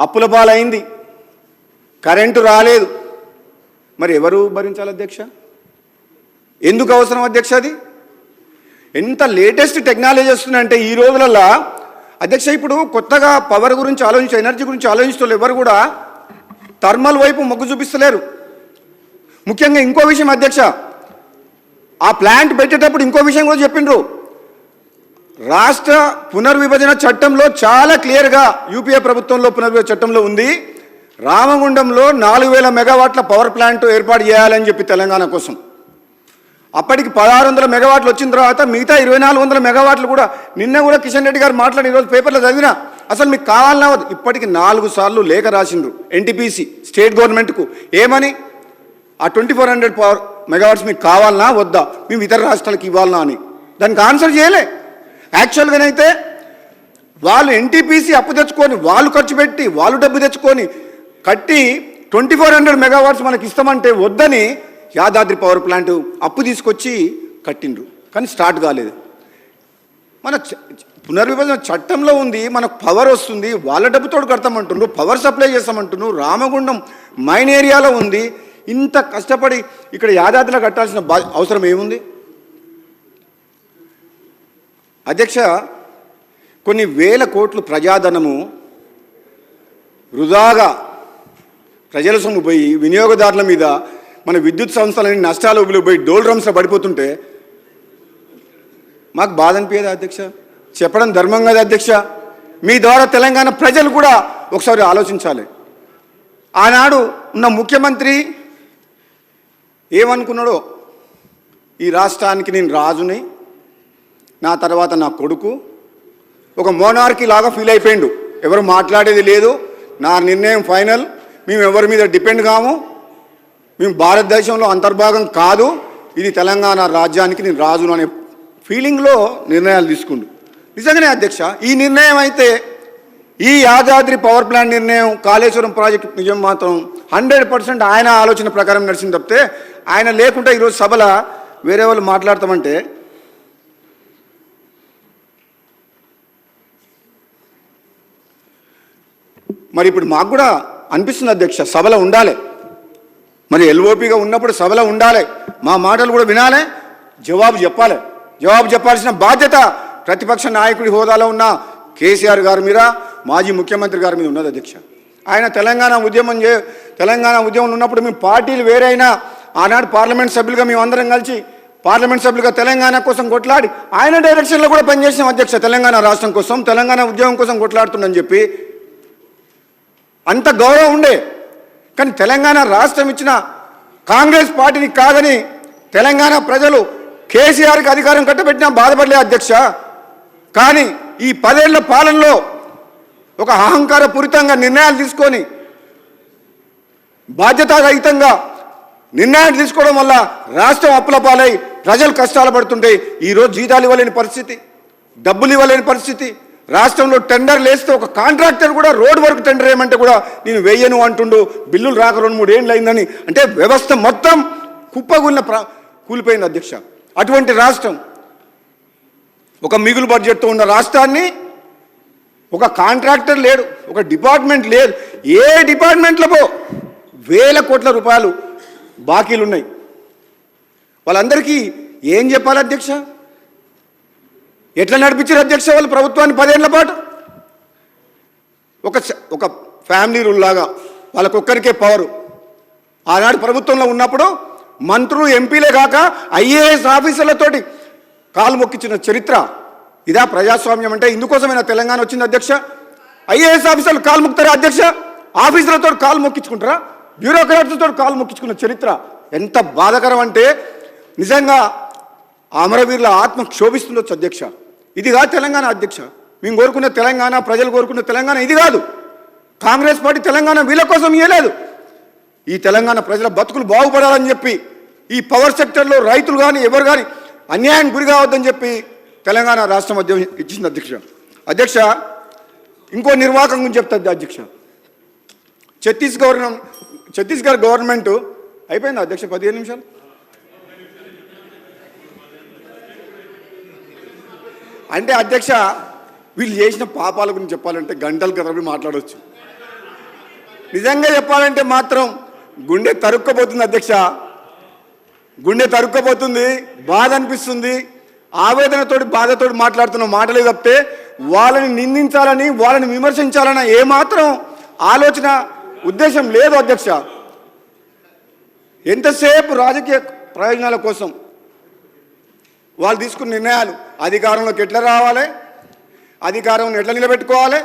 అప్పుల పాలైంది. కరెంటు రాలేదు. మరి ఎవరు భరించాలి అధ్యక్ష? ఎందుకు అవసరం అధ్యక్ష అది? ఎంత లేటెస్ట్ టెక్నాలజీ వస్తుందంటే ఈ రోజులలో అధ్యక్ష ఇప్పుడు కొత్తగా పవర్ గురించి ఆలోచించే ఎనర్జీ గురించి ఆలోచిస్తున్న ఎవరు కూడా థర్మల్ వైపు మొగ్గు చూపిస్తలేరు. ముఖ్యంగా ఇంకో విషయం అధ్యక్ష. ఆ ప్లాంట్ పెట్టేటప్పుడు ఇంకో విషయం కూడా చెప్పిండ్రు. రాష్ట్ర పునర్విభజన చట్టంలో చాలా క్లియర్గా యూపీఏ ప్రభుత్వంలో పునర్విభజన చట్టంలో ఉంది. రామగుండంలో నాలుగు వేల మెగావాట్ల పవర్ ప్లాంట్ ఏర్పాటు చేయాలని చెప్పి తెలంగాణ కోసం. అప్పటికి పదహారు వందల మెగావాట్లు వచ్చిన తర్వాత మిగతా ఇరవై నాలుగు వందల మెగావాట్లు కూడా నిన్న కూడా కిషన్ రెడ్డి గారు మాట్లాడి ఈరోజు పేపర్లో చదివినా అసలు మీకు కావాలన్నా వద్దు. ఇప్పటికి నాలుగు సార్లు లేఖ రాసిండ్రు ఎన్టీపీసీ స్టేట్ గవర్నమెంట్కు. ఏమని? ఆ twenty four hundred power megawatts మీకు కావాలన్నా వద్దా? మేము ఇతర రాష్ట్రాలకు ఇవ్వాలనా అని. దానికి ఆన్సర్ చేయలే. యాక్చువల్గానైతే వాళ్ళు ఎన్టీపీసీ అప్పు తెచ్చుకొని వాళ్ళు ఖర్చు పెట్టి వాళ్ళు డబ్బు తెచ్చుకొని కట్టి ట్వంటీ ఫోర్ హండ్రెడ్ మెగావాట్స్ మనకి ఇస్తామంటే వద్దని యాదాద్రి పవర్ ప్లాంట్ అప్పు తీసుకొచ్చి కట్టిండ్రు. కానీ స్టార్ట్ కాలేదు. మన పునర్విభజన చట్టంలో ఉంది మనకు పవర్ వస్తుంది వాళ్ళ డబ్బుతో కడతామంటుండ్రు పవర్ సప్లై చేస్తామంటున్నారు రామగుండం మైన్ ఏరియాలో ఉంది. ఇంత కష్టపడి ఇక్కడ యాదాద్రిలో కట్టాల్సిన బా అవసరం ఏముంది? అధ్యక్ష కొన్ని వేల కోట్లు ప్రజాధనము వృధాగా ప్రజల సొమ్ము పోయి వినియోగదారుల మీద మన విద్యుత్ సంస్థలని నష్టాలు పోయి డోల్ డ్రమ్స్లో పడిపోతుంటే మాకు బాధ అనిపించదు అధ్యక్ష? చెప్పడం ధర్మం కదా అధ్యక్ష. మీ ద్వారా తెలంగాణ ప్రజలు కూడా ఒకసారి ఆలోచించాలి. ఆనాడు ఉన్న ముఖ్యమంత్రి ఏమనుకున్నాడో? ఈ రాష్ట్రానికి నేను రాజుని నా తర్వాత నా కొడుకు. ఒక మోనార్కి లాగా ఫీల్ అయిపోయిండు. ఎవరు మాట్లాడేది లేదు. నా నిర్ణయం ఫైనల్ మేము ఎవరి మీద డిపెండ్ కాము. మేము భారతదేశంలో అంతర్భాగం కాదు. ఇది తెలంగాణ రాజ్యానికి నేను రాజును అనే ఫీలింగ్లో నిర్ణయాలు తీసుకుండు. నిజంగానే అధ్యక్ష ఈ నిర్ణయం అయితే ఈ యాదాద్రి పవర్ ప్లాంట్ నిర్ణయం కాళేశ్వరం ప్రాజెక్ట్ నిజం మాత్రం హండ్రెడ్ పర్సెంట్ ఆయన ఆలోచన ప్రకారం నడిచింది తప్పితే ఆయన లేకుంటే ఈరోజు సభల వేరే వాళ్ళు మాట్లాడతామంటే మరి ఇప్పుడు మాకు కూడా అనిపిస్తుంది అధ్యక్ష సభలో ఉండాలి. మరి ఎల్ఓపిగా ఉన్నప్పుడు సభలో ఉండాలి. మా మాటలు కూడా వినాలి జవాబు చెప్పాలి. జవాబు చెప్పాల్సిన బాధ్యత ప్రతిపక్ష నాయకుడి హోదాలో ఉన్న కేసీఆర్ గారి మీద మాజీ ముఖ్యమంత్రి గారి మీద ఉన్నది అధ్యక్ష. ఆయన తెలంగాణ ఉద్యమం చే తెలంగాణ ఉద్యమం ఉన్నప్పుడు మేము పార్టీలు వేరైనా ఆనాడు పార్లమెంట్ సభ్యులుగా మేము అందరం కలిసి పార్లమెంట్ సభ్యులుగా తెలంగాణ కోసం కొట్లాడి ఆయన డైరెక్షన్లో కూడా పనిచేసిన అధ్యక్ష తెలంగాణ రాష్ట్రం కోసం తెలంగాణ ఉద్యమం కోసం కొట్లాడుతుందని చెప్పి అంత గౌరవం ఉండే. కానీ తెలంగాణ రాష్ట్రం ఇచ్చిన కాంగ్రెస్ పార్టీని కాదని తెలంగాణ ప్రజలు కేసీఆర్కి అధికారం కట్టబెట్టినా బాధపడలే అధ్యక్ష. కానీ ఈ పదేళ్ళ పాలనలో ఒక అహంకారపూరితంగా నిర్ణయాలు తీసుకొని బాధ్యతారహితంగా నిర్ణయాలు తీసుకోవడం వల్ల రాష్ట్రం అప్పుల పాలై ప్రజలు కష్టాలు పడుతుంటే ఈరోజు జీతాలు ఇవ్వలేని పరిస్థితి డబ్బులు ఇవ్వలేని పరిస్థితి రాష్ట్రంలో టెండర్ లేస్తే ఒక కాంట్రాక్టర్ కూడా రోడ్ వర్క్ టెండర్ ఏమంటే కూడా నేను వేయను అంటుండు. బిల్లులు రాక రెండు మూడు ఏళ్ళు అయిందని. అంటే వ్యవస్థ మొత్తం కుప్పగున్న ప్రా కూలిపోయింది అధ్యక్ష. అటువంటి రాష్ట్రం ఒక మిగులు బడ్జెట్తో ఉన్న రాష్ట్రాన్ని ఒక కాంట్రాక్టర్ లేడు ఒక డిపార్ట్మెంట్ లేదు. ఏ డిపార్ట్మెంట్లో పో వేల కోట్ల రూపాయలు బాకీలు ఉన్నాయి వాళ్ళందరికీ ఏం చెప్పాలి అధ్యక్ష? ఎట్లా నడిపించారు అధ్యక్ష వాళ్ళు ప్రభుత్వాన్ని పదేళ్ళ పాటు? ఒక ఒక ఫ్యామిలీ రూల్ లాగా వాళ్ళకొక్కరికే పవరు. ఆనాడు ప్రభుత్వంలో ఉన్నప్పుడు మంత్రులు ఎంపీలే కాక ఐఏఎస్ ఆఫీసర్లతోటి కాలు మొక్కించిన చరిత్ర ఇదా ప్రజాస్వామ్యం అంటే. ఇందుకోసమైనా తెలంగాణ వచ్చింది అధ్యక్ష? ఐఏఎస్ ఆఫీసర్లు కాలు మొక్కుతారా అధ్యక్ష? ఆఫీసర్లతో కాలు మొక్కించుకుంటారా? బ్యూరోక్రాట్స్తో కాలు మొక్కించుకున్న చరిత్ర ఎంత బాధకరం అంటే నిజంగా అమరవీరుల ఆత్మ క్షోభిస్తుండొచ్చు అధ్యక్ష. ఇది కాదు తెలంగాణ అధ్యక్ష. మేము కోరుకున్న తెలంగాణ ప్రజలు కోరుకున్న తెలంగాణ ఇది కాదు. కాంగ్రెస్ పార్టీ తెలంగాణ వీళ్ళ కోసం ఇవ్వలేదు ఈ తెలంగాణ ప్రజల బతుకులు బాగుపడాలని చెప్పి ఈ పవర్ సెక్టర్లో రైతులు కానీ ఎవరు కానీ అన్యాయం గురి కావద్దని చెప్పి తెలంగాణ రాష్ట్ర అధ్యక్ష ఇచ్చింది అధ్యక్ష. అధ్యక్ష ఇంకో నిర్వాహకం గురించి చెప్తుంది అధ్యక్ష. ఛత్తీస్గఢ్ ఛత్తీస్గఢ్ గవర్నమెంట్ అయిపోయింది అధ్యక్ష పదిహేను నిమిషాలు? అంటే అధ్యక్ష వీళ్ళు చేసిన పాపాల గురించి చెప్పాలంటే గంటల తరబడి మాట్లాడవచ్చు నిజంగా చెప్పాలంటే మాత్రం గుండె తరుక్కపోతుంది అధ్యక్ష. గుండె తరుక్కపోతుంది బాధ అనిపిస్తుంది. ఆవేదనతోటి బాధతోటి మాట్లాడుతున్న మాటలే తప్పితే వాళ్ళని నిందించాలని వాళ్ళని విమర్శించాలన్న ఏమాత్రం ఆలోచన ఉద్దేశం లేదు అధ్యక్ష. ఎంతసేపు రాజకీయ ప్రయోజనాల కోసం వాళ్ళు తీసుకున్న నిర్ణయాలు అధికారంలోకి ఎట్లా రావాలి? అధికారం ఎట్లా నిలబెట్టుకోవాలి?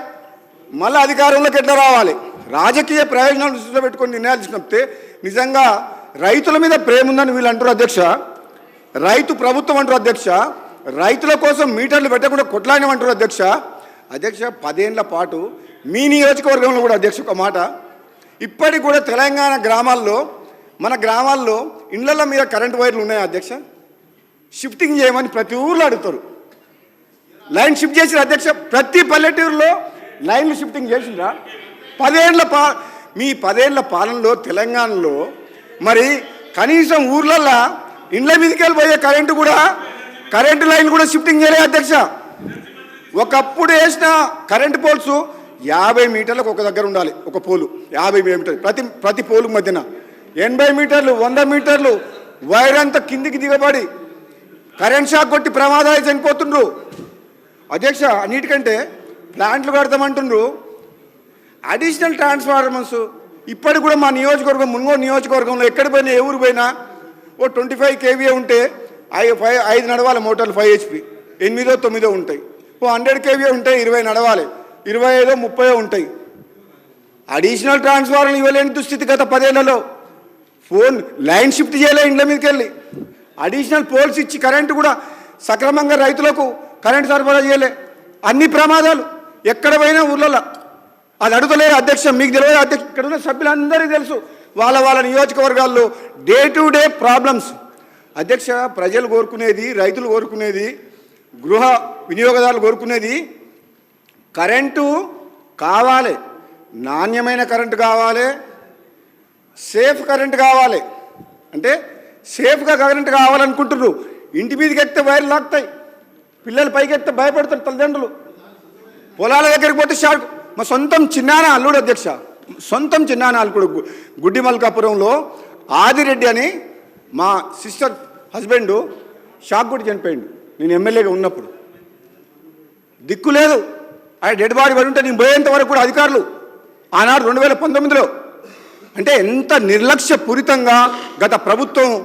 మళ్ళీ అధికారంలోకి ఎట్లా రావాలి? రాజకీయ ప్రయోజనాలు దృష్టిలో పెట్టుకొని నిర్ణయాలు తీసుకుంటే నిజంగా రైతుల మీద ప్రేమ ఉందని వీళ్ళు అంటారు అధ్యక్ష. రైతు ప్రభుత్వం అంటారు అధ్యక్ష. రైతుల కోసం మీటర్లు పెట్టకుండా కొట్లాడినమంటారు అధ్యక్ష. అధ్యక్ష పదేళ్ళ పాటు మీ నియోజకవర్గంలో కూడా అధ్యక్ష ఒక మాట. ఇప్పటికి కూడా తెలంగాణ గ్రామాల్లో మన గ్రామాల్లో ఇళ్ళ మీద కరెంటు వైర్లు ఉన్నాయా అధ్యక్ష. షిఫ్టింగ్ చేయమని ప్రతి ఊర్లో అడుగుతారు. లైన్ షిఫ్ట్ చేసిన అధ్యక్ష ప్రతి పల్లెటూరులో లైన్లు షిఫ్టింగ్ చేసిండ్రా? పదేళ్ళ పా మీ పదేళ్ళ పాలనలో తెలంగాణలో మరి కనీసం ఊర్లల్లో ఇండ్ల మీదకి వెళ్ళిపోయే కరెంటు కూడా కరెంటు లైన్ కూడా షిఫ్టింగ్ చేయలేదు అధ్యక్ష. ఒకప్పుడు వేసిన కరెంటు పోల్స్ యాభై మీటర్లకు ఒక దగ్గర ఉండాలి ఒక పోలు. యాభై మీటర్లు ప్రతి ప్రతి పోలు మధ్యన. ఎనభై మీటర్లు వంద మీటర్లు వైర్ అంతా కిందికి దిగబడి కరెంట్ షాక్ కొట్టి ప్రమాదాలు చనిపోతుండ్రు. అధ్యక్ష అన్నిటికంటే ప్లాంట్లు కడతామంటుండ్రు. అడిషనల్ ట్రాన్స్ఫార్మర్స్ ఇప్పటికి కూడా మా నియోజకవర్గం మున్గోడు నియోజకవర్గంలో ఎక్కడ పోయినా ఏ ఊరు పోయినా ఓ ట్వంటీ ఫైవ్ కేవీఏ ఉంటే ఫైవ్ ఐదు నడవాలి మోటార్లు ఫైవ్ హెచ్పి ఎనిమిదో తొమ్మిదో ఉంటాయి. ఓ హండ్రెడ్ కేవీఏ ఉంటాయి ఇరవై నడవాలి. ఇరవై ఐదో ముప్పై ఉంటాయి. అడిషనల్ ట్రాన్స్ఫార్మర్లు ఇవ్వలేని దుస్థితి గత పదేళ్ళలో. ఫోన్ లైన్ షిఫ్ట్ చేయలే ఇండ్ల మీదకి వెళ్ళి అడిషనల్ పోల్స్ ఇచ్చి కరెంటు కూడా సక్రమంగా రైతులకు కరెంటు సరఫరా చేయలే. అన్ని ప్రమాదాలు ఎక్కడ పోయినా ఊర్లలో అది అడుగుతలేరు అధ్యక్ష మీకు తెలియదు అధ్యక్ష ఇక్కడ ఉన్న సభ్యులందరికీ తెలుసు. వాళ్ళ వాళ్ళ నియోజకవర్గాల్లో డే టు డే ప్రాబ్లమ్స్ అధ్యక్ష ప్రజలు కోరుకునేది రైతులు కోరుకునేది గృహ వినియోగదారులు కోరుకునేది కరెంటు కావాలి. నాణ్యమైన కరెంటు కావాలి. సేఫ్ కరెంటు కావాలి. అంటే సేఫ్గా కరెంట్ కావాలనుకుంటున్నారు. ఇంటి మీదకి ఎక్కితే వైర్లు లాగుతాయి పిల్లలు పైకి ఎక్కితే భయపడతారు తల్లిదండ్రులు. పొలాల దగ్గరికి పోతే షాక్. మా సొంతం చిన్నాన అల్లుడు అధ్యక్ష. సొంతం చిన్నాన అల్లుడు గు- గుడ్డి మల్కాపురంలో ఆదిరెడ్డి అని మా సిస్టర్ హస్బెండ్ షాక్ కొట్టి చనిపోయిండు. నేను ఎమ్మెల్యేగా ఉన్నప్పుడు. దిక్కు లేదు. ఆయన డెడ్ బాడీ పడి ఉంటే నేను పోయేంత వరకు కూడా అధికారులు ఆనాడు రెండు వేల పంతొమ్మిదిలో. అంటే ఎంత నిర్లక్ష్యపూరితంగా గత ప్రభుత్వం